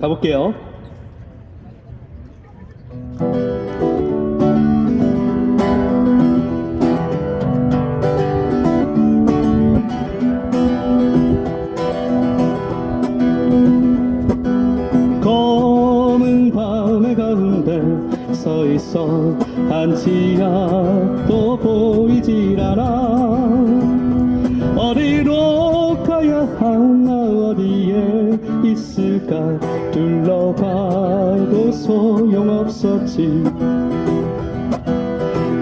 가볼게요. 검은 밤의 가운데 서 있어 한치야 또 보이질 않아 어디로 가야 하나 어디에 있을까? 둘러봐도 소용없었지.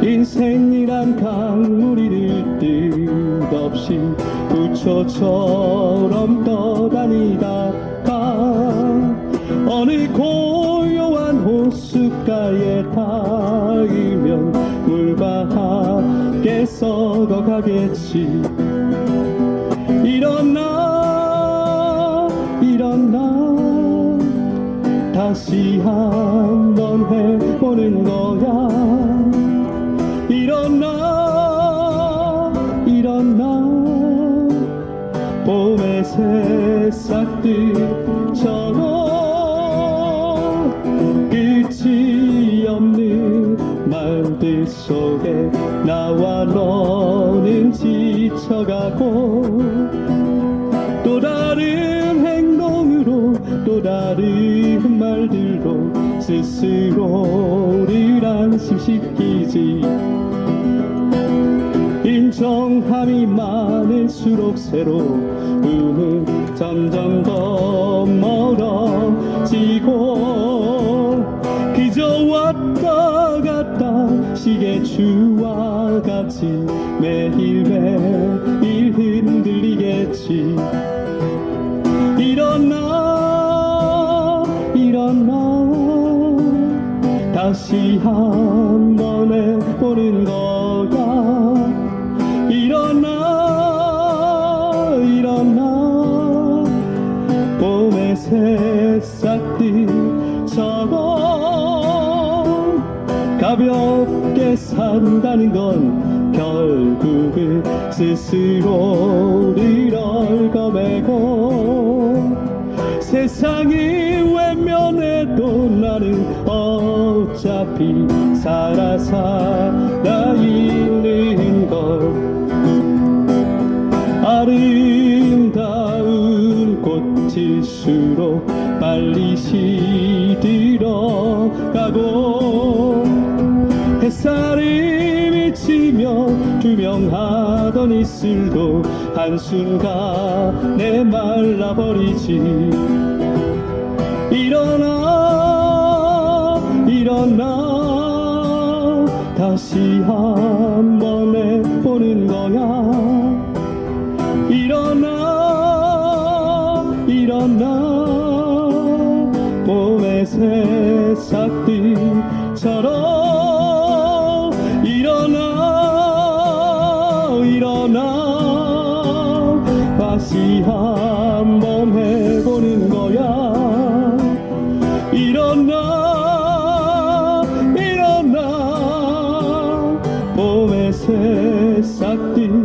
인생이란 강물이를 뜻없이 부초처럼 떠다니다가 어느 고요한 호숫가에 닿으면 물과 함께 썩어가겠지 일어나 일어나. 다시 한번 해보는 거야. 일어나 일어나. 봄의 새싹들처럼 끝이 없는 말들 속에 나와 너는 지쳐가고 또 다른 행동으로 또 다른 말들로 스스로를 안심시키지. 인정함이 많을수록 새로움은 점점 더 멀어지고 갔다 시계추와 같이 매일 매일 흔들리겠지. 일어나 일어나. 다시 한번 해보는 거야. 일어나 일어나. 봄의 새싹들처럼 가볍 게 산다는 건 결국은 스스로를 얽어매고 세상이 외면해도 나는 어차피 살아 살아 있는 걸. 아름다운 꽃일수록 빨리 시들어가고 투명하던 이슬도 한순간에 말라버리지. 일어나 일어나. 다시 한번 해보는 거야. 일어나 일어나. 봄의 새싹들처럼 다시 한번 해보는 거야. 일어나 일어나. 봄의 새싹들처럼